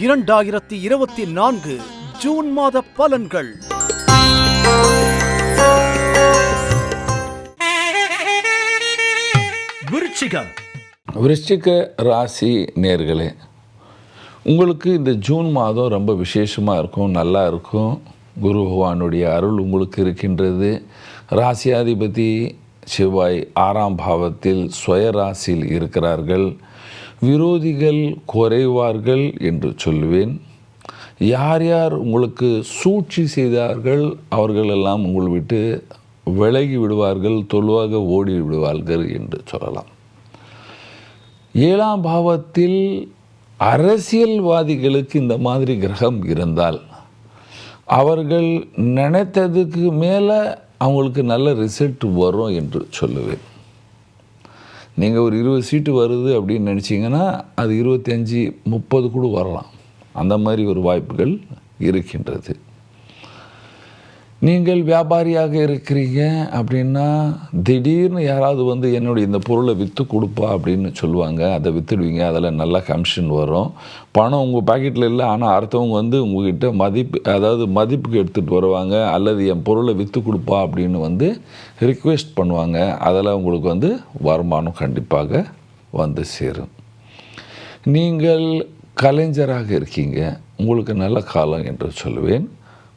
இரண்டாயிரத்தி இருபத்தி நான்கு ஜூன் மாத பலன்கள். விருச்சிகம். விருச்சிக ராசி நேர்களே உங்களுக்கு இந்த ஜூன் மாதம் ரொம்ப விசேஷமாக இருக்கும் நல்லா இருக்கும். குரு பகவானுடைய அருள் உங்களுக்கு இருக்கின்றது. ராசியாதிபதி செவ்வாய் ஆறாம் பாவத்தில் சுய ராசியில் இருக்கிறார்கள். விரோதிகள் குறைவார்கள் என்று சொல்லுவேன். யார் யார் உங்களுக்கு சூழ்ச்சி செய்தார்கள் அவர்களெல்லாம் உங்களை விட்டு விலகி விடுவார்கள் தொழுவாக ஓடி விடுவார்கள் என்று சொல்லலாம். ஏழாம் பாவத்தில் அரசியல்வாதிகளுக்கு இந்த மாதிரி கிரகம் இருந்தால் அவர்கள் நினைத்ததுக்கு மேலே அவங்களுக்கு நல்ல ரிசல்ட் வரும் என்று சொல்லுவேன். நீங்கள் ஒரு இருபது சீட்டு வருது அப்படின்னு நினச்சிங்கன்னா அது இருபத்தஞ்சி முப்பது கூட வரலாம். அந்த மாதிரி ஒரு வாய்ப்புகள் இருக்கின்றது. நீங்கள் வியாபாரியாக இருக்கிறீங்க அப்படின்னா திடீர்னு யாராவது வந்து என்னுடைய இந்த பொருளை விற்று கொடுப்பா அப்படின்னு சொல்லுவாங்க. அதை விற்றுடுவீங்க அதில் நல்ல கமிஷன் வரும். பணம் உங்கள் பாக்கெட்டில் இல்லை. ஆனால் அடுத்தவங்க வந்து உங்ககிட்ட மதிப்பு அதாவது மதிப்புக்கு எடுத்துகிட்டு வருவாங்க. அல்லது என் பொருளை விற்று கொடுப்பா அப்படின்னு வந்து ரிக்வெஸ்ட் பண்ணுவாங்க. அதில் உங்களுக்கு வந்து வருமானம் கண்டிப்பாக வந்து சேரும். நீங்கள் கலைஞராக இருக்கீங்க. உங்களுக்கு நல்ல காலம் என்று சொல்லுவேன்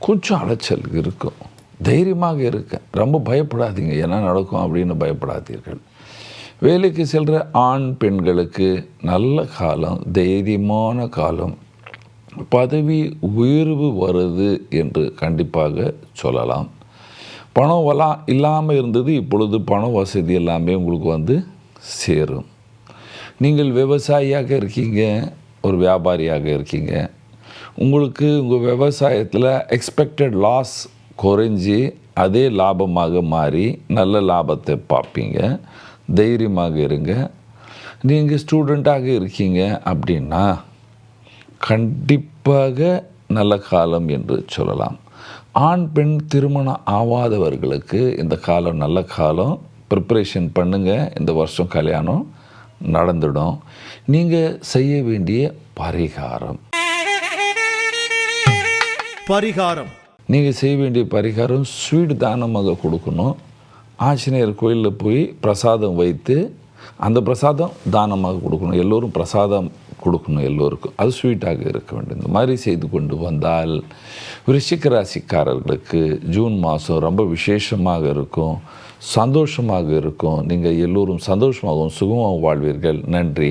கொஞ்சம் அலைச்சல் இருக்கும். தைரியமாக இருக்க. ரொம்ப பயப்படாதீங்க. என்ன நடக்கும் அப்படின்னு பயப்படாதீர்கள். வேலைக்கு செல்கிற ஆண் பெண்களுக்கு நல்ல காலம் தைரியமான காலம். பதவி உயர்வு வருது என்று கண்டிப்பாக சொல்லலாம். பணம் வலா இல்லாமல் இருந்தது இப்பொழுது பண வசதி எல்லாமே உங்களுக்கு வந்து சேரும். நீங்கள் விவசாயியாக இருக்கீங்க ஒரு வியாபாரியாக இருக்கீங்க. உங்களுக்கு உங்கள் விவசாயத்தில் எக்ஸ்பெக்டட் லாஸ் குறைஞ்சி அதே லாபமாக மாறி நல்ல லாபத்தை பார்ப்பீங்க. தைரியமாக இருங்க. நீங்கள் ஸ்டூடெண்ட்டாக இருக்கீங்க அப்படின்னா கண்டிப்பாக நல்ல காலம் என்று சொல்லலாம். ஆண் பெண் திருமணம் ஆவாதவர்களுக்கு இந்த காலம் நல்ல காலம். ப்ரிப்பரேஷன் பண்ணுங்கள் இந்த வருஷம் கல்யாணம் நடந்துடும். நீங்கள் செய்ய வேண்டிய பரிகாரம். பரிகாரம். நீங்கள் செய்ய வேண்டிய பரிகாரம் ஸ்வீட் தானமாக கொடுக்கணும். ஆஞ்சநேயர் கோயிலில் போய் பிரசாதம் வைத்து அந்த பிரசாதம் தானமாக கொடுக்கணும். எல்லோரும் பிரசாதம் கொடுக்கணும் எல்லோருக்கும். அது ஸ்வீட்டாக இருக்க வேண்டும். இந்த மாதிரி செய்து கொண்டு வந்தால் விருச்சிக ராசிக்காரர்களுக்கு ஜூன் மாதம் ரொம்ப விசேஷமாக இருக்கும். சந்தோஷமாக இருக்கும். நீங்கள் எல்லோரும் சந்தோஷமாகவும் சுகமாகவும் வாழ்வீர்கள். நன்றி.